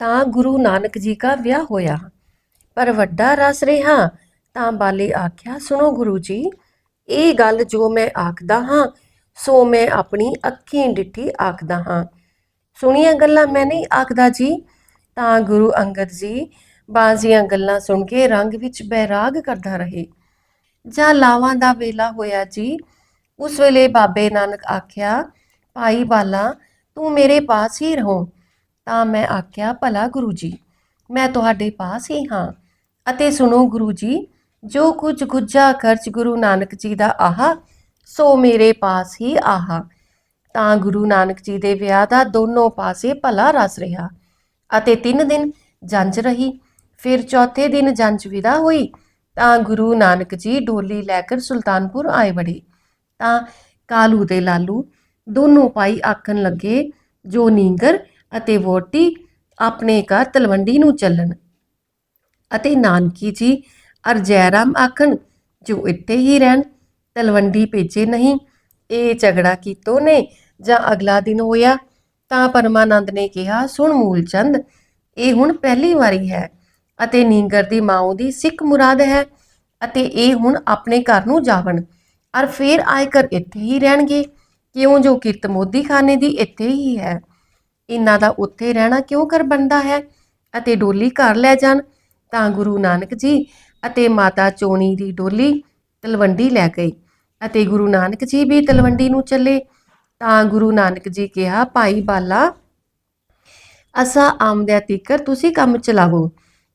ਤਾਂ ਗੁਰੂ ਨਾਨਕ ਜੀ ਦਾ ਵਿਆਹ ਹੋਇਆ। ਪਰ ਵੱਡਾ ਰਸ ਰਿਹਾ, ਤਾਂ ਬਾਲੇ ਆਖਿਆ, ਸੁਣੋ ਗੁਰੂ ਜੀ, ਇਹ ਗੱਲ ਜੋ ਮੈਂ ਆਖਦਾ ਹਾਂ, ਸੋ ਮੈਂ ਆਪਣੀ ਅੱਖੀਂ ਡਿੱਠੀ ਆਖਦਾ ਹਾਂ। ਸੁਣੀਆਂ ਗੱਲਾਂ ਮੈਂ ਨਹੀਂ ਆਖਦਾ ਜੀ ਤਾਂ ਗੁਰੂ ਅੰਗਦ ਜੀ ਬਾਜ਼ੀਆਂ ਗੱਲਾਂ ਸੁਣ ਕੇ ਰੰਗ ਵਿੱਚ ਬੈਰਾਗ ਕਰਦਾ ਰਹੇ। ਜਾਂ ਲਾਵਾਂ ਦਾ ਵੇਲਾ ਹੋਇਆ ਜੀ। ਉਸ ਵੇਲੇ ਬਾਬੇ ਨਾਨਕ ਆਖਿਆ, ਭਾਈ ਬਾਲਾ, ਤੂੰ ਮੇਰੇ ਪਾਸ ਹੀ ਰਹੋ। ਤਾਂ ਮੈਂ ਆਖਿਆ, ਭਲਾ ਗੁਰੂ ਜੀ ਮੈਂ ਤੁਹਾਡੇ ਪਾਸ ਹੀ ਹਾਂ। ਅਤੇ ਸੁਣੋ ਗੁਰੂ ਜੀ ਜੋ ਕੁਝ ਗੁੱਜਾ ਖਰਚ ਗੁਰੂ ਨਾਨਕ ਜੀ ਦਾ ਆਹਾ, ਸੋ ਮੇਰੇ ਪਾਸ ਹੀ ਆਹਾ। ਤਾਂ ਗੁਰੂ ਨਾਨਕ ਜੀ ਦੇ ਵਿਆਹ ਦਾ ਦੋਨੋਂ ਪਾਸੇ ਭਲਾ ਰਸ ਰਿਹਾ। ਅਤੇ ਤਿੰਨ ਦਿਨ ਜੰਜ ਰਹੀ, ਫਿਰ ਚੌਥੇ ਦਿਨ ਜੰਜ ਵਿਦਾ ਹੋਈ, ਤਾਂ ਗੁਰੂ ਨਾਨਕ ਜੀ ਡੋਲੀ ਲੈ ਕੇ ਸੁਲਤਾਨਪੁਰ ਆਏ ਬੜੇ ਤਾਂ ਕਾਲੂ ਤੇ ਲਾਲੂ ਦੋਨੋਂ ਭਾਈ ਆਖਣ ਲੱਗੇ, ਜੋ ਨੀਂਗਰ ਅਤੇ ਵੋਟੀ ਆਪਣੇ ਘਰ ਤਲਵੰਡੀ ਨੂੰ ਚੱਲਣ। ਅਤੇ ਨਾਨਕੀ ਜੀ ਅਰ ਜੈਰਾਮ ਆਖਣ, ਜੋ ਇੱਥੇ ਹੀ ਰਹਿਣ, ਤਲਵੰਡੀ ਭੇਜੇ ਨਹੀਂ, ਇਹ ਝਗੜਾ ਕੀਤੋ ਨੇ ਜਾਂ ਅਗਲਾ ਦਿਨ ਹੋਇਆ? ਤਾਂ ਪਰਮਾਨੰਦ ਨੇ ਕਿਹਾ, ਸੁਣ ਮੂਲਚੰਦ, ਇਹ ਹੁਣ ਪਹਿਲੀ ਵਾਰੀ ਹੈ ਅਤੇ ਨੀਂਗਰ ਦੀ ਮਾਂ ਦੀ ਸਿੱਖ ਮੁਰਾਦ ਹੈ ਅਤੇ ਇਹ ਹੁਣ ਆਪਣੇ ਘਰ ਨੂੰ ਜਾਵਣ। ਅਰ ਫੇਰ ਆਏ ਕਰ ਇੱਥੇ ਹੀ ਰਹਿਣਗੇ। ਕਿਉਂ ਜੋ ਕਿਰਤ ਮੋਦੀ ਖਾਨੇ ਦੀ ਇੱਥੇ ਹੀ ਹੈ? ਇਹਨਾਂ ਦਾ ਉੱਥੇ ਰਹਿਣਾ ਕਿਉਂ ਕਰ ਬਣਦਾ ਹੈ ਅਤੇ ਡੋਲੀ ਘਰ ਲੈ ਜਾਣ? ਤਾਂ ਗੁਰੂ ਨਾਨਕ ਜੀ ਅਤੇ ਮਾਤਾ ਚੋਣੀ ਦੀ ਡੋਲੀ ਤਲਵੰਡੀ ਲੈ ਗਈ ਅਤੇ ਗੁਰੂ ਨਾਨਕ ਜੀ ਵੀ ਤਲਵੰਡੀ ਨੂੰ ਚੱਲੇ। ਤਾਂ ਗੁਰੂ ਨਾਨਕ ਜੀ ਕਿਹਾ, ਭਾਈ ਬਾਲਾ, ਅਸਾ ਆਮਦਿਆ ਤੀਕਰ ਤੁਸੀਂ ਕੰਮ ਚਲਾਵੋ।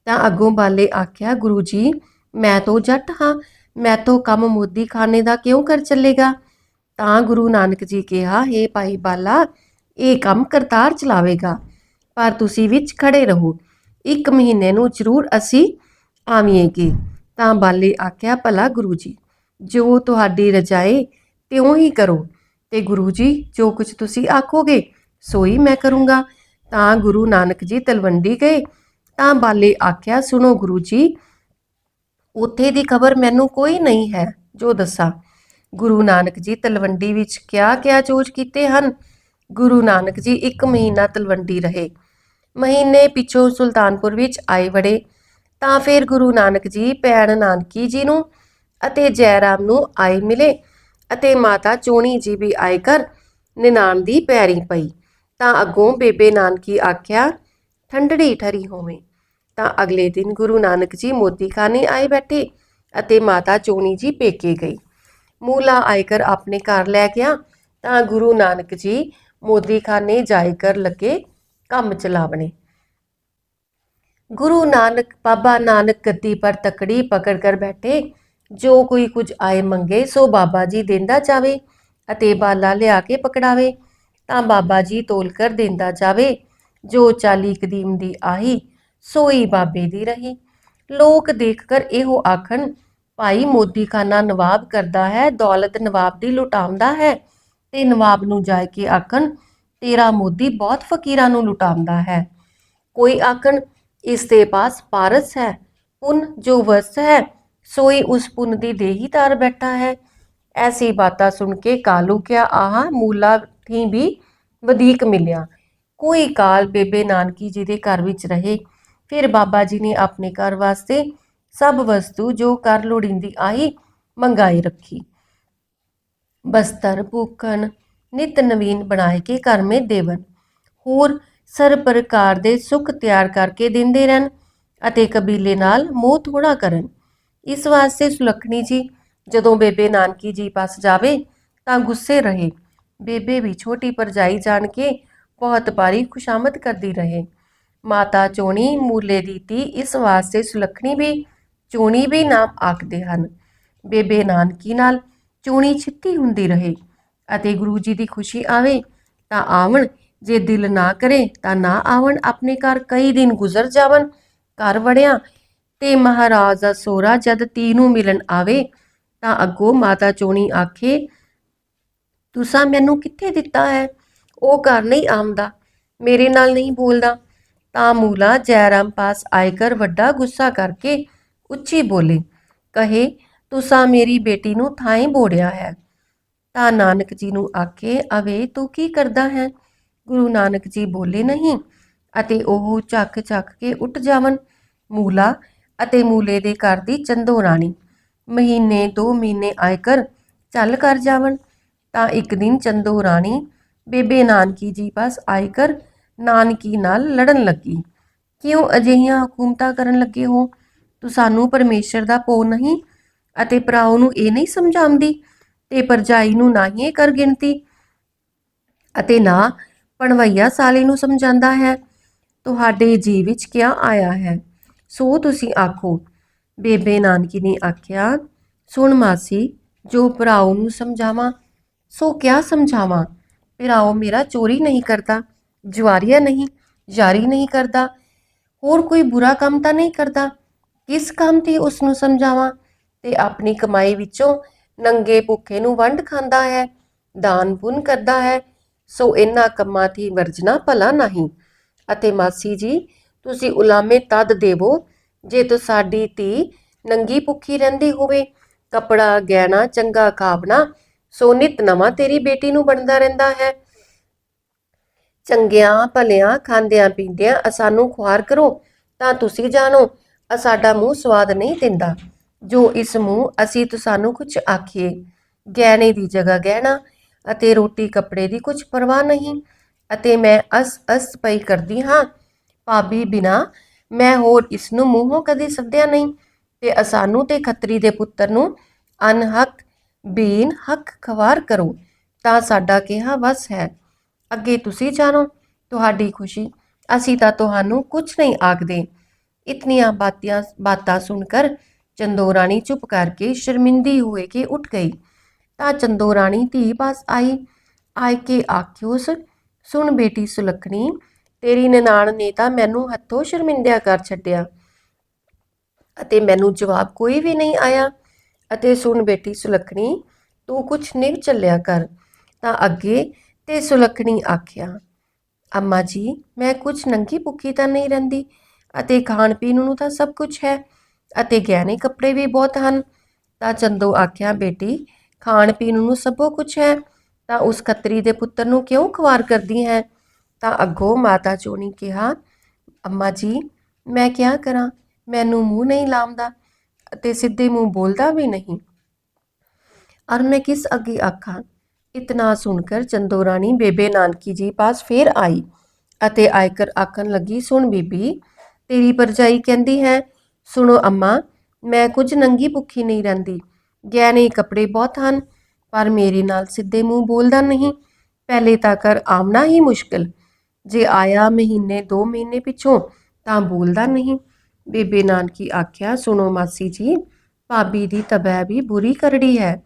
ਤਾਂ ਅੱਗੋਂ ਬਾਲੇ ਆਖਿਆ, ਗੁਰੂ ਜੀ, ਮੈਂ ਤੋਂ ਜੱਟ ਹਾਂ, ਮੈਂ ਤੋਂ ਕੰਮ ਮੋਦੀ ਖਾਨੇ ਦਾ ਕਿਉਂ ਕਰ ਚੱਲੇਗਾ? ਤਾਂ ਗੁਰੂ ਨਾਨਕ ਜੀ ਕਿਹਾ, ਹੇ ਭਾਈ ਬਾਲਾ ਇਹ ਕੰਮ ਕਰਤਾਰ ਚਲਾਵੇਗਾ। ਪਰ ਤੁਸੀਂ ਵਿੱਚ ਖੜੇ ਰਹੋ। ਇੱਕ ਮਹੀਨੇ ਨੂੰ ਜ਼ਰੂਰ ਅਸੀਂ ਆਵੀਏਗੇ। ਤਾਂ ਬਾਲੇ ਆਖਿਆ, ਭਲਾ ਗੁਰੂ ਜੀ, ਜੋ ਤੁਹਾਡੀ ਰਜਾਏ ਤਿਉਂ ਹੀ ਕਰੋ। ਤੇ ਗੁਰੂ ਜੀ, ਜੋ ਕੁਝ ਤੁਸੀਂ ਆਖੋਗੇ, ਸੋਈ ਮੈਂ ਕਰੂੰਗਾ। ਤਾਂ ਗੁਰੂ ਨਾਨਕ ਜੀ ਤਲਵੰਡੀ ਗਏ। ਤਾਂ ਬਾਲੇ ਆਖਿਆ, ਸੁਣੋ ਗੁਰੂ ਜੀ, ਉੱਥੇ ਦੀ ਖਬਰ ਮੈਨੂੰ ਕੋਈ ਨਹੀਂ ਹੈ ਜੋ ਦੱਸਾਂ। ਗੁਰੂ ਨਾਨਕ ਜੀ ਤਲਵੰਡੀ ਵਿੱਚ ਕਿਆ ਕਿਆ ਚੋਜ ਕੀਤੇ ਹਨ? ਗੁਰੂ ਨਾਨਕ ਜੀ ਇੱਕ ਮਹੀਨਾ ਤਲਵੰਡੀ ਰਹੇ। ਮਹੀਨੇ ਪਿੱਛੋਂ ਸੁਲਤਾਨਪੁਰ ਵਿੱਚ ਆਏ ਵੜੇ, ਤਾਂ ਫਿਰ ਗੁਰੂ ਨਾਨਕ ਜੀ ਭੈਣ ਨਾਨਕੀ ਜੀ ਨੂੰ ਅਤੇ ਜੈਰਾਮ ਨੂੰ ਆਏ ਮਿਲੇ ਅਤੇ ਮਾਤਾ ਚੋਣੀ ਜੀ ਵੀ ਆਏ ਕਰ ਨਿਨਾਨ ਦੀ ਪੈਰੀ ਪਈ। ਤਾਂ ਅੱਗੋਂ ਬੇਬੇ ਨਾਨਕੀ ਆਖਿਆ, ਠੰਡੜੀ ਠਰੀ ਹੋਵੇ। ਤਾਂ ਅਗਲੇ ਦਿਨ ਗੁਰੂ ਨਾਨਕ ਜੀ ਮੋਦੀਖਾਨੇ ਆਏ ਬੈਠੇ ਅਤੇ ਮਾਤਾ ਚੋਣੀ ਜੀ ਪੇਕੇ ਗਈ। ਮੂਲਾ ਆਏ ਕਰ ਆਪਣੇ ਘਰ ਲੈ ਗਿਆ, ਤਾਂ ਗੁਰੂ ਨਾਨਕ ਜੀ ਮੋਦੀਖਾਨੇ ਜਾਏ ਕਰ ਲੱਗੇ ਕੰਮ ਚਲਾਵਣੇ। ਗੁਰੂ ਨਾਨਕ, ਬਾਬਾ ਨਾਨਕ ਗੱਦੀ ਪਰ ਤਕੜੀ ਪਕੜ ਕਰ ਬੈਠੇ। ਜੋ ਕੋਈ ਕੁਝ ਆਏ ਮੰਗੇ, ਸੋ ਬਾਬਾ ਜੀ ਦਿੰਦਾ ਜਾਵੇ ਅਤੇ ਬਾਲਾ ਲਿਆ ਕੇ ਪਕੜਾਵੇ। ਤਾਂ ਬਾਬਾ ਜੀ ਤੋਲ ਕਰ ਦਿੰਦਾ ਜਾਵੇ। ਜੋ ਚਾਲੀ ਕਦੀਮ ਦੀ ਆਹੀ, ਸੋਈ ਬਾਬੇ ਦੀ ਰਹੀ। ਲੋਕ ਦੇਖ ਕਰ ਇਹੋ ਆਖਣ, ਭਾਈ ਮੋਦੀ ਖਾਨਾ ਨਵਾਬ ਕਰਦਾ ਹੈ, ਦੌਲਤ ਨਵਾਬ ਦੀ ਲੁਟਾਉਂਦਾ ਹੈ। ਤੇ ਨਵਾਬ ਨੂੰ ਜਾ ਕੇ ਆਖਣ, ਤੇਰਾ ਮੋਦੀ ਬਹੁਤ ਫਕੀਰਾਂ ਨੂੰ ਲੁਟਾਉਂਦਾ ਹੈ। ਕੋਈ ਆਖਣ, ਇਸ ਦੇ ਪਾਸ ਪਾਰਸ ਹੈ, ਪੁੰਨ ਜੋ ਵਸ ਹੈ, ਸੋਈ ਉਸ ਪੁੰਨ ਦੀ ਦੇਹੀਦਾਰ ਬੈਠਾ ਹੈ। ਐਸੀ ਬਾਤਾਂ ਸੁਣ ਕੇ ਕਾਲੂ ਕਿਆ ਆਹ, ਮੂਲਾ ਥੀ ਵੀ ਵਧੀਕ ਮਿਲਿਆ। ਕੋਈ ਕਾਲ ਬੇਬੇ ਨਾਨਕੀ ਜੀ ਦੇ ਘਰ ਵਿੱਚ ਰਹੇ। ਫਿਰ ਬਾਬਾ ਜੀ ਨੇ ਆਪਣੇ ਘਰ ਵਾਸਤੇ ਸਭ ਵਸਤੂ ਜੋ ਕਰ ਲੋੜੀਂਦੀ ਆਈ ਮੰਗਾਈ ਰੱਖੀ। ਬਸਤਰ ਭੂਖਣ, ਨਿਤ ਨਵੀਨ ਬਣਾਏ ਕੇ ਘਰ ਮੇ ਦੇਵਨ। ਹੋਰ ਸਰ ਪ੍ਰਕਾਰ ਦੇ ਸੁੱਖ ਤਿਆਰ ਕਰਕੇ ਦਿੰਦੇ ਰਹਿਣ ਅਤੇ ਕਬੀਲੇ ਨਾਲ ਮੋਹ ਥੋੜਾ ਕਰਨ। ਇਸ ਵਾਸਤੇ ਸੁਲੱਖਣੀ ਜੀ, ਜਦੋਂ ਬੇਬੇ ਨਾਨਕੀ ਜੀ ਪਾਸ ਜਾਵੇ ਤਾਂ ਗੁੱਸੇ ਰਹੇ। ਬੇਬੇ ਵੀ ਛੋਟੀ ਪਰਜਾਈ ਜਾਣ ਕੇ ਬਹੁਤ ਭਾਰੀ ਖੁਸ਼ਾਮਦ ਕਰਦੀ ਰਹੇ। ਮਾਤਾ ਚੋਣੀ ਮੂਲੇ ਦੀ ਤੀ ਇਸ ਵਾਸਤੇ ਸੁਲੱਖਣੀ ਵੀ, ਚੋਣੀ ਵੀ ਨਾਮ ਆਖਦੇ ਹਨ। ਬੇਬੇ ਨਾਨਕੀ ਨਾਲ ਚੋਣੀ ਛਿੱਤੀ ਹੁੰਦੀ ਰਹੇ ਅਤੇ ਗੁਰੂ ਜੀ ਦੀ ਖੁਸ਼ੀ ਆਵੇ ਤਾਂ ਆਵਣ, ਜੇ ਦਿਲ ਨਾ ਕਰੇ ਤਾਂ ਨਾ ਆਵਣ, ਆਪਣੇ ਘਰ ਕਈ ਦਿਨ ਗੁਜ਼ਰ ਜਾਵਣ। ਘਰ ਵੜਿਆ ਤੇ ਮਹਾਰਾਜ ਦਾ ਸੋਹਰਾ ਜਦ ਤੀ ਨੂੰ ਮਿਲਣ ਆਵੇ ਤਾਂ ਅੱਗੋਂ ਮਾਤਾ ਚੋਣੀ ਆਖੇ, ਤੁਸਾਂ ਮੈਨੂੰ ਕਿੱਥੇ ਦਿੱਤਾ ਹੈ? ਉਹ ਘਰ ਨਹੀਂ ਆਉਂਦਾ, ਮੇਰੇ ਨਾਲ ਨਹੀਂ ਬੋਲਦਾ। ਤਾਂ ਮੂਲਾ ਜੈਰਾਮ ਪਾਸ ਆਏ ਕਰ ਵੱਡਾ ਗੁੱਸਾ ਕਰਕੇ ਉੱਚੀ ਬੋਲੇ, ਕਹੇ ਤੁਸਾਂ ਮੇਰੀ ਬੇਟੀ ਨੂੰ ਥਾਂ ਬੋੜਿਆ ਹੈ। ਤਾਂ ਨਾਨਕ ਜੀ ਨੂੰ ਆਖੇ, ਅਵੇ, ਤੂੰ ਕੀ ਕਰਦਾ ਹੈ? ਗੁਰੂ ਨਾਨਕ ਜੀ ਬੋਲੇ ਨਹੀਂ ਅਤੇ ਉਹ ਚੱਕ ਚੱਕ ਕੇ ਉੱਠ ਜਾਵਨ ਮੂਲਾ ਅਤੇ ਮੂਲੇ ਦੇ ਘਰ ਦੀ ਚੰਦੋ ਰਾਣੀ ਮਹੀਨੇ ਦੋ ਮਹੀਨੇ ਆਇਕਰ ਚੱਲ ਕਰ ਜਾਵਨ ਤਾਂ ਇੱਕ ਦਿਨ ਚੰਦੋ ਰਾਣੀ ਬੇਬੇ ਨਾਨਕੀ ਜੀ ਪਾਸ ਆਇਕਰ ਨਾਨਕੀ ਨਾਲ ਲੜਨ ਲੱਗੀ। ਕਿਉਂ ਅਜਿਹੀਆਂ ਹਕੂਮਤਾਂ ਕਰਨ ਲੱਗੇ ਹੋ? ਤੂੰ ਸਾਨੂੰ ਪਰਮੇਸ਼ਰ ਦਾ ਪੋ ਨਹੀਂ ਅਤੇ ਭਰਾਓ ਨੂੰ ਇਹ ਨਹੀਂ ਸਮਝਾਉਂਦੀ ਤੇ ਪਰਜਾਈ ਨੂੰ ਨਾ ਹੀ ਇਹ ਕਰ ਗਿਣਤੀ ਅਤੇ ਨਾ ਪਣਵਈਆ ਸਾਲੇ ਨੂੰ ਸਮਝਾਉਂਦਾ ਹੈ, ਤੁਹਾਡੇ ਜੀ ਵਿੱਚ ਕਿਆ ਆਇਆ ਹੈ? ਸੋ ਤੁਸੀਂ ਆਖੋ, ਬੇਬੇ ਨਾਨਕੀ ਨੇ ਆਖਿਆ, ਸੁਣ ਮਾਸੀ, ਜੋ ਭਰਾਓ ਨੂੰ ਸਮਝਾਵਾਂ, ਸੋ ਕਿਆ ਸਮਝਾਵਾਂ? ਭਰਾਓ ਮੇਰਾ ਚੋਰੀ ਨਹੀਂ ਕਰਦਾ, ਜਵਾਰੀਆ ਨਹੀਂ, ਯਾਰੀ ਨਹੀਂ ਕਰਦਾ, ਹੋਰ ਕੋਈ ਬੁਰਾ ਕੰਮ ਤਾਂ ਨਹੀਂ ਕਰਦਾ, ਕਿਸ ਕੰਮ ਤੇ ਉਸ ਨੂੰ ਸਮਝਾਵਾਂ? ਤੇ ਆਪਣੀ ਕਮਾਈ ਵਿੱਚੋਂ ਨੰਗੇ ਭੁੱਖੇ ਨੂੰ ਵੰਡ ਖਾਂਦਾ ਹੈ, ਦਾਨ ਪੁੰਨ ਕਰਦਾ ਹੈ, ਸੋ ਇਹਨਾਂ ਕੰਮਾਂ ਦੀ ਵਰਜਣਾ ਭਲਾ ਨਹੀਂ। ਅਤੇ ਮਾਸੀ ਜੀ, ਤੁਸੀਂ ਉਲਾਮੇ ਤਦ ਦੇਵੋ ਜੇ ਤੋ ਸਾਡੀ ਧੀ ਨੰਗੀ ਭੁੱਖੀ ਰਹਿੰਦੀ ਹੋਵੇ। ਕਪੜਾ ਗਹਿਣਾ, ਚੰਗਾ ਖਾਵਣਾ ਸੋ ਨਿਤ ਨਵਾਂ ਤੇਰੀ ਬੇਟੀ ਨੂੰ ਬਣਦਾ ਰਹਿੰਦਾ ਹੈ। ਚੰਗਿਆਂ, ਭਲਿਆਂ, ਖਾਂਦਿਆਂ ਪੀਂਦਿਆਂ ਅਸਾਨੂੰ ਖੁਆਰ ਕਰੋ ਤਾਂ ਤੁਸੀਂ ਜਾਣੋ ਅ ਸਾਡਾ ਮੂੰਹ ਸਵਾਦ ਨਹੀਂ ਦਿੰਦਾ। ਜੋ ਇਸ ਨੂੰ ਅਸੀਂ ਤੁਹਾਨੂੰ ਕੁਝ ਆਖੀਏ। ਗਹਿਣੇ ਦੀ ਜਗ੍ਹਾ ਗਹਿਣਾ ਅਤੇ ਰੋਟੀ ਕੱਪੜੇ ਦੀ ਕੁਝ ਪਰਵਾਹ ਨਹੀਂ। ਅਤੇ ਮੈਂ ਅਸ ਅਸ ਪਈ ਕਰਦੀ ਹਾਂ। ਭਾਬੀ ਬਿਨਾ ਮੈਂ ਹੋਰ ਇਸ ਨੂੰ ਮੂੰਹੋਂ ਕਦੇ ਸੱਦਿਆ ਨਹੀਂ। ਤੇ ਅਸਾਨੂੰ ਤੇ ਖੱਤਰੀ ਦੇ ਪੁੱਤਰ ਨੂੰ ਅਨਹਕ, ਬੀਨ ਹੱਕ ਖਵਾਰ ਕਰੋ, ਤਾਂ ਸਾਡਾ ਕਿਹਾ ਵਸ ਹੈ। ਅੱਗੇ ਤੁਸੀਂ ਜਾਣੋ ਤੁਹਾਡੀ ਖੁਸ਼ੀ। ਅਸੀਂ ਤਾਂ ਤੁਹਾਨੂੰ ਕੁਝ ਨਹੀਂ ਆਖਦੇ। ਇਤਨੀਆਂ ਬਾਤੀਆਂ, ਬਾਤਾਂ ਸੁਣਕਰ ਚੰਦੋ ਰਾਣੀ ਚੁੱਪ ਕਰਕੇ ਸ਼ਰਮਿੰਦੀ ਹੋਏ ਕੇ ਉੱਠ ਗਈ। ਤਾਂ ਚੰਦੋ ਰਾਣੀ ਧੀ ਪਾਸ ਆਈ। ਆਇ ਕੇ ਆਖਿਓਸ ਸੁਣ ਬੇਟੀ ਸੁਲੱਖਣੀ, ਤੇਰੀ ਨਨਾਣ ਨੇ ਤਾਂ ਮੈਨੂੰ ਹੱਥੋਂ ਸ਼ਰਮਿੰਦਿਆ ਕਰ ਛੱਡਿਆ ਅਤੇ ਮੈਨੂੰ ਜਵਾਬ ਕੋਈ ਵੀ ਨਹੀਂ ਆਇਆ। ਅਤੇ ਸੁਣ ਬੇਟੀ ਸੁਲੱਖਣੀ, ਤੂੰ ਕੁਛ ਨਹੀਂ ਚੱਲਿਆ ਕਰ। ਤਾਂ ਅੱਗੇ ਤੇ ਸੁਲੱਖਣੀ ਆਖਿਆ, ਅੰਮਾ ਜੀ, ਮੈਂ ਕੁਛ ਨੰਗੀ ਭੁੱਖੀ ਤਾਂ ਨਹੀਂ ਰਹਿੰਦੀ ਅਤੇ ਖਾਣ ਪੀਣ ਨੂੰ ਤਾਂ ਸਭ ਕੁਝ ਹੈ। ਅਤੇ ਗਹਿਣੇ ਕੱਪੜੇ ਵੀ ਬਹੁਤ ਹਨ। ਤਾਂ ਚੰਦੋ ਆਖਿਆ, ਬੇਟੀ, ਖਾਣ ਪੀਣ ਨੂੰ ਸਭੋ ਕੁਝ ਹੈ, ਤਾਂ ਉਸ ਖੱਤਰੀ ਦੇ ਪੁੱਤਰ ਨੂੰ ਕਿਉਂ ਖਵਾਰ ਕਰਦੀ ਹੈ? ਤਾਂ ਅੱਗੋਂ ਮਾਤਾ ਚੋਣੀ ਕਿਹਾ, ਅੰਮਾ ਜੀ, ਮੈਂ ਕਿਆ ਕਰਾਂ? ਮੈਨੂੰ ਮੂੰਹ ਨਹੀਂ ਲਾਉਂਦਾ ਅਤੇ ਸਿੱਧੇ ਮੂੰਹ ਬੋਲਦਾ ਵੀ ਨਹੀਂ। ਔਰ ਮੈਂ ਕਿਸ ਅੱਗੇ ਆਖਾਂ? ਇਤਨਾ ਸੁਣ ਕਰ ਚੰਦੋ ਰਾਣੀ ਬੇਬੇ ਨਾਨਕੀ ਜੀ ਪਾਸ ਫੇਰ ਆਈ ਅਤੇ ਆਇਕਰ ਆਖਣ ਲੱਗੀ, ਸੁਣ ਬੀਬੀ, ਤੇਰੀ ਪਰਜਾਈ ਕਹਿੰਦੀ ਹੈ ਸੁਣੋ ਅੰਮਾ, ਮੈਂ ਕੁਝ ਨੰਗੀ ਭੁੱਖੀ ਨਹੀਂ ਰਹਿੰਦੀ। ਗਹਿਣੇ ਕੱਪੜੇ ਬਹੁਤ ਹਨ, ਪਰ ਮੇਰੇ ਨਾਲ ਸਿੱਧੇ ਮੂੰਹ ਬੋਲਦਾ ਨਹੀਂ। ਪਹਿਲੇ ਤਾਂ ਕਰ ਆਉਣਾ ਹੀ ਮੁਸ਼ਕਿਲ। ਜੇ ਆਇਆ ਮਹੀਨੇ 2 ਮਹੀਨੇ ਪਿੱਛੋਂ ਤਾਂ ਬੋਲਦਾ ਨਹੀਂ। ਬੇਬੇ ਨਾਨਕੀ ਆਖਿਆ, ਸੁਣੋ ਮਾਸੀ ਜੀ, ਭਾਬੀ ਦੀ ਤਬੈ ਵੀ ਬੁਰੀ ਕਰੜੀ ਹੈ।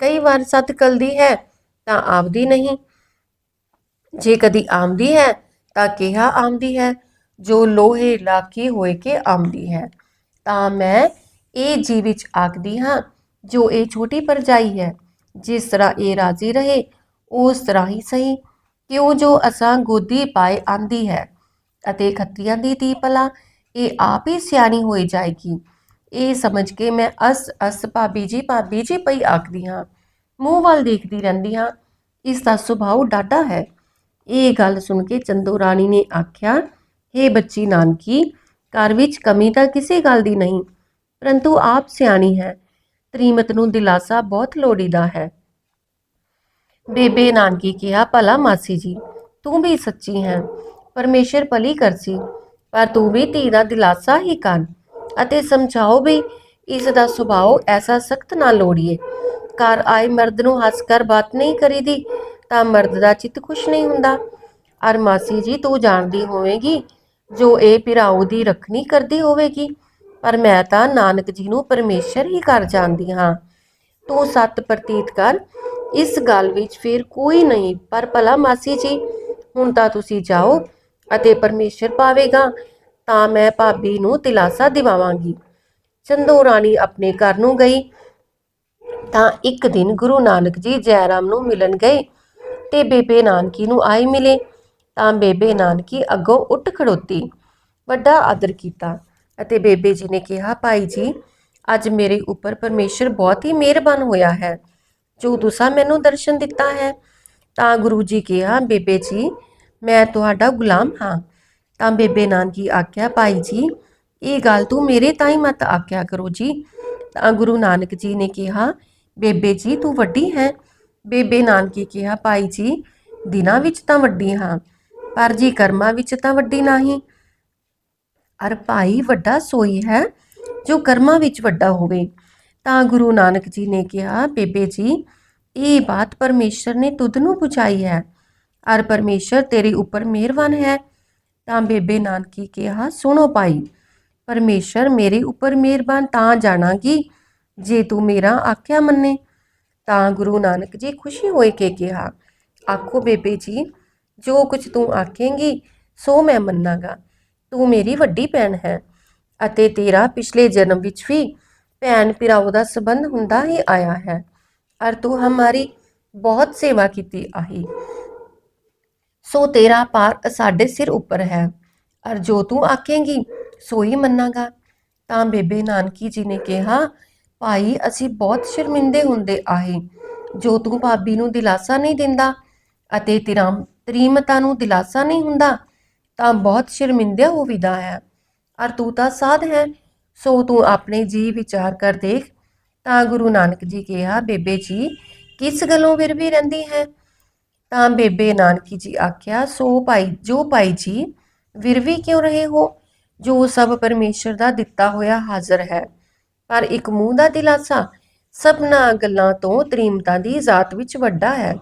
ਕਈ ਵਾਰ ਸੱਤ ਕਲਦੀ ਹੈ ਤਾਂ ਆਵਦੀ ਨਹੀਂ। ਜੇ ਕਦੀ ਆਮਦੀ ਹੈ ਤਾਂ ਕਿਹਾ ਆਮਦੀ ਹੈ। ਜੋ ਲੋਹੇ ਲਾਕੀ ਹੋਏ ਕੇ ਆਮਦੀ ਹੈ। ਤਾਂ ਮੈਂ ਇਹ ਜੀ ਵਿੱਚ ਆਖਦੀ ਹਾਂ, ਜੋ ਇਹ ਛੋਟੀ ਪਰਜਾਈ ਹੈ, ਜਿਸ ਤਰ੍ਹਾਂ ਇਹ ਰਾਜ਼ੀ ਰਹੇ, ਉਸ ਤਰ੍ਹਾਂ ਹੀ ਸਹੀ। ਕਿਉਂ ਜੋ ਅਸਾਂ ਗੋਦੀ ਪਾਏ ਆਂਦੀ ਹੈ ਅਤੇ ਖੱਤੀਆਂ ਦੀ ਧੀ ਭਲਾ, ਇਹ ਆਪ ਹੀ ਸਿਆਣੀ ਹੋਈ ਜਾਏਗੀ। ਇਹ ਸਮਝ ਕੇ ਮੈਂ ਅਸ ਅਸ ਭਾਬੀ ਜੀ ਭਾਬੀ ਜੀ ਪਈ ਆਖਦੀ ਹਾਂ। ਮੂੰਹ ਵੱਲ ਦੇਖਦੀ ਰਹਿੰਦੀ ਹਾਂ, ਇਸ ਦਾ ਸੁਭਾਅ ਡਾਢਾ ਹੈ। ਇਹ ਗੱਲ ਸੁਣ ਕੇ ਚੰਦੋ ਰਾਣੀ ਨੇ ਆਖਿਆ, ਹੇ ਬੱਚੀ ਨਾਨਕੀ ਘਰ ਵਿੱਚ ਕਮੀ ਤਾਂ ਕਿਸੇ ਗੱਲ ਦੀ ਨਹੀਂ, ਪਰੰਤੂ ਆਪ ਸਿਆਣੀ ਹੈ। ਤ੍ਰੀਮਤ ਨੂੰ ਦਿਲਾਸਾ ਬਹੁਤ ਲੋੜੀਦਾ ਹੈ। ਬੇਬੇ ਨਾਨਕੀ ਕਿਹਾ, ਭਲਾ ਮਾਸੀ ਜੀ, ਤੂੰ ਵੀ ਸੱਚੀ ਹੈ, ਪਰਮੇਸ਼ਰ ਭਲੀ ਕਰਸੀ, ਪਰ ਤੂੰ ਵੀ ਧੀ ਦਾ ਦਿਲਾਸਾ ਹੀ ਕਰ ਅਤੇ ਸਮਝਾਓ ਵੀ ਇਸ ਦਾ ਸੁਭਾਅ ਐਸਾ ਸਖਤ ਨਾ ਲੋੜੀਏ। ਘਰ ਆਏ ਮਰਦ ਨੂੰ ਹੱਸ ਕਰ ਬਾਤ ਨਹੀਂ ਕਰੀਦੀ ਤਾਂ ਮਰਦ ਦਾ ਚਿੱਤ ਖੁਸ਼ ਨਹੀਂ ਹੁੰਦਾ। ਅਰ ਮਾਸੀ ਜੀ, ਤੂੰ ਜਾਣਦੀ ਹੋਵੇਗੀ ਜੋ ਇਹ ਪਿਰਾਉ ਦੀ ਰੱਖਣੀ ਕਰਦੀ ਹੋਵੇਗੀ, ਪਰ ਮੈਂ ਤਾਂ ਨਾਨਕ ਜੀ ਨੂੰ ਪਰਮੇਸ਼ਰ ਹੀ ਕਰ ਜਾਣਦੀ ਹਾਂ। ਤੂੰ ਸੱਤ ਪ੍ਰਤੀਤ ਕਰ, ਇਸ ਗੱਲ ਵਿੱਚ ਫਿਰ ਕੋਈ ਨਹੀਂ, ਪਰ ਭਲਾ ਮਾਸੀ ਜੀ, ਹੁਣ ਤਾਂ ਤੁਸੀਂ ਜਾਓ ਅਤੇ ਪਰਮੇਸ਼ਰ ਪਾਵੇਗਾ, ਤਾਂ ਮੈਂ ਭਾਬੀ ਨੂੰ ਦਿਲਾਸਾ ਦਿਵਾਵਾਂਗੀ। ਚੰਦੋ ਰਾਣੀ ਆਪਣੇ ਘਰ ਨੂੰ ਗਈ, ਤਾਂ ਇੱਕ ਦਿਨ ਗੁਰੂ ਨਾਨਕ ਜੀ ਜੈਰਾਮ ਨੂੰ ਮਿਲਣ ਗਏ। ਤੇ ਬੇਬੇ ਨਾਨਕੀ ਨੂੰ ਆਏ ਮਿਲੇ। ਤਾਂ ਬੇਬੇ ਨਾਨਕੀ ਅੱਗੋਂ ਉੱਠ ਖੜੋਤੀ, ਵੱਡਾ ਆਦਰ ਕੀਤਾ ਅਤੇ ਬੇਬੇ ਜੀ ਨੇ ਕਿਹਾ, ਭਾਈ ਜੀ, ਅੱਜ ਮੇਰੇ ਉੱਪਰ ਪਰਮੇਸ਼ਰ ਬਹੁਤ ਹੀ ਮਿਹਰਬਾਨ ਹੋਇਆ ਹੈ। ਜੋ ਤੁਸੀਂ ਮੈਨੂੰ ਦਰਸ਼ਨ ਦਿੱਤਾ ਹੈ। ਤਾਂ ਗੁਰੂ ਜੀ ਕਿਹਾ, ਬੇਬੇ ਜੀ, ਮੈਂ ਤੁਹਾਡਾ ਗੁਲਾਮ ਹਾਂ। ਤਾਂ ਬੇਬੇ ਨਾਨਕੀ ਆਖਿਆ, ਭਾਈ ਜੀ, ਇਹ ਗੱਲ ਤੂੰ ਮੇਰੇ ਤਾਈ ਮਤ ਆਖਿਆ ਕਰੋ ਜੀ। ਤਾਂ ਗੁਰੂ ਨਾਨਕ ਜੀ ਨੇ ਕਿਹਾ, ਬੇਬੇ ਜੀ, ਤੂੰ ਵੱਡੀ ਹੈ। ਬੇਬੇ ਨਾਨਕੀ ਕਿਹਾ, ਭਾਈ ਜੀ, ਦਿਨਾਂ ਵਿੱਚ ਤਾਂ ਵੱਡੀ ਹਾਂ ਪਰ ਜੀ ਕਰਮਾਂ ਵਿੱਚ ਤਾਂ ਵੱਡੀ ਨਹੀਂ। ਅਰ ਭਾਈ ਵੱਡਾ ਸੋਈ ਹੈ, ਜੋ ਕਰਮਾਂ ਵਿੱਚ ਵੱਡਾ ਹੋਵੇ। ਤਾਂ ਗੁਰੂ ਨਾਨਕ ਜੀ ਨੇ ਕਿਹਾ, ਬੇਬੇ ਜੀ, ਇਹ ਬਾਤ ਪਰਮੇਸ਼ਰ ਨੇ ਤੁਧ ਨੂੰ ਪੁੱਛਾਈ ਹੈ। ਅਰ ਪਰਮੇਸ਼ਰ ਤੇਰੇ ਉੱਪਰ ਮਿਹਰਬਾਨ ਹੈ। ਤਾਂ ਬੇਬੇ ਨਾਨਕੀ ਕਿਹਾ, ਸੁਣੋ ਭਾਈ, ਪਰਮੇਸ਼ਰ ਮੇਰੇ ਉੱਪਰ ਮਿਹਰਬਾਨ ਤਾਂ ਜਾਣਾਂਗੀ, ਜੇ ਤੂੰ ਮੇਰਾ ਆਖਿਆ ਮੰਨੇ। ਤਾਂ ਗੁਰੂ ਨਾਨਕ ਜੀ ਖੁਸ਼ੀ ਹੋਏ ਕੇ ਕਿਹਾ, ਆਖੋ ਬੇਬੇ ਜੀ ਜੋ ਕੁਝ ਤੂੰ ਆਖੇਂਗੀ, ਸੋ ਮੈਂ ਮੰਨਾਂਗਾ। ਤੂੰ ਮੇਰੀ ਵੱਡੀ ਭੈਣ ਹੈ ਅਤੇ ਤੇਰਾ ਪਿਛਲੇ ਜਨਮ ਵਿੱਚ ਵੀ ਭੈਣ ਭਰਾਓ ਦਾ ਸੰਬੰਧ ਹੁੰਦਾ ਹੀ ਆਇਆ ਹੈ। ਅਰ ਤੂੰ ਹਮਾਰੀ ਬਹੁਤ ਸੇਵਾ ਕੀਤੀ ਆਹੀ। ਸੋ ਤੇਰਾ ਪਾਰ ਸਾਡੇ ਸਿਰ ਉੱਪਰ ਹੈ। ਅਰ ਜੋ ਤੂੰ ਆਖੇਂਗੀ, ਸੋ ਹੀ ਮੰਨਾਂਗਾ। ਤਾਂ ਬੇਬੇ ਨਾਨਕੀ ਜੀ ਨੇ ਕਿਹਾ, ਭਾਈ, ਅਸੀਂ ਬਹੁਤ ਸ਼ਰਮਿੰਦੇ ਹੁੰਦੇ ਆਏ ਜੋ ਤੂੰ ਭਾਬੀ ਨੂੰ ਦਿਲਾਸਾ ਨਹੀਂ ਦਿੰਦਾ ਅਤੇ ਤੇਰਾ ਤਰੀਮਤਾ ਨੂੰ ਦਿਲਾਸਾ ਨਹੀਂ ਹੁੰਦਾ, ਤਾਂ ਬਹੁਤ ਸ਼ਰਮਿੰਦਾ ਹੋਵੀਦਾ ਹੈ। ਅਰ ਤੂੰ ਤਾਂ ਸਾਧ ਹੈ, ਸੋ ਤੂੰ ਆਪਣੇ ਜੀ ਵਿਚਾਰ ਕਰ ਦੇਖ। ਤਾਂ ਗੁਰੂ ਨਾਨਕ ਜੀ ਕਿਹਾ, ਬੇਬੇ ਜੀ, ਕਿਸ ਗੱਲੋਂ ਫਿਰ ਰਹਿੰਦੀ ਹੈ? ਤਾਂ ਬੇਬੇ ਨਾਨਕੀ ਜੀ ਆਖਿਆ, ਸੋ ਭਾਈ, ਜੋ ਭਾਈ ਜੀ, ਵਿਰਵੀ ਕਿਉਂ ਰਹੇ ਹੋ? ਜੋ ਸਭ ਪਰਮੇਸ਼ਰ ਦਾ ਦਿੱਤਾ ਹੋਇਆ ਹਾਜ਼ਰ ਹੈ। ਪਰ ਇੱਕ ਮੂੰਹ ਦਾ ਦਿਲਾਸਾ, ਸਭਨਾ ਗੱਲਾਂ ਤੋਂ ਤ੍ਰੀਮਤਾ ਦੀ ਜ਼ਾਤ ਵਿੱਚ ਵੱਡਾ ਹੈ।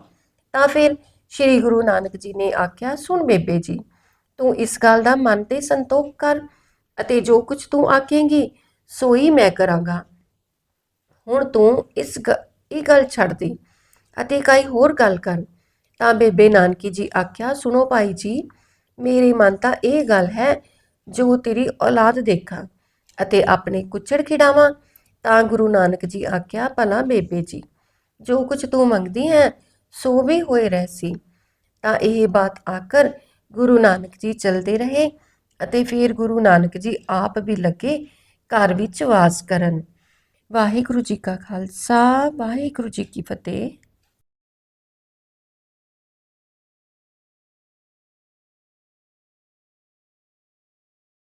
ਤਾਂ ਫਿਰ ਸ੍ਰੀ ਗੁਰੂ ਨਾਨਕ ਜੀ ਨੇ ਆਖਿਆ, ਸੁਣ ਬੇਬੇ ਜੀ, ਤੂੰ ਇਸ ਗੱਲ ਦਾ ਮਨ ਤੇ ਸੰਤੋਖ ਕਰ ਅਤੇ ਜੋ ਕੁਝ ਤੂੰ ਆਖੇਂਗੀ ਸੋ ਹੀ ਮੈਂ ਕਰਾਂਗਾ। ਹੁਣ ਤੂੰ ਇਸ ਗ- ਇਹ ਗੱਲ ਛੱਡ ਦੇ ਅਤੇ ਕਈ ਹੋਰ ਗੱਲ ਕਰ। ਤਾਂ ਬੇਬੇ ਨਾਨਕੀ ਜੀ ਆਖਿਆ, ਸੁਣੋ ਭਾਈ ਜੀ, ਮੇਰੇ ਮਨ ਤਾਂ ਇਹ ਗੱਲ ਹੈ, ਜੋ ਤੇਰੀ ਔਲਾਦ ਦੇਖਾਂ ਅਤੇ ਆਪਣੇ ਕੁੱਚੜ ਖਿਡਾਵਾਂ। ਤਾਂ ਗੁਰੂ ਨਾਨਕ ਜੀ ਆਖਿਆ, ਭਲਾ ਬੇਬੇ ਜੀ, ਜੋ ਕੁਝ ਤੂੰ ਮੰਗਦੀ ਹੈ ਸੋ ਵੀ ਹੋਏ ਰਹਿ ਸੀ। ਤਾਂ ਇਹ ਬਾਤ ਆਕਰ ਗੁਰੂ ਨਾਨਕ ਜੀ ਚਲਦੇ ਰਹੇ ਅਤੇ ਫਿਰ ਗੁਰੂ ਨਾਨਕ ਜੀ ਆਪ ਵੀ ਲੱਗੇ ਘਰ ਵਿੱਚ ਵਾਸ ਕਰਨ। ਵਾਹਿਗੁਰੂ ਜੀ ਕਾ ਖਾਲਸਾ, ਵਾਹਿਗੁਰੂ ਜੀ ਕੀ ਫਤਿਹ।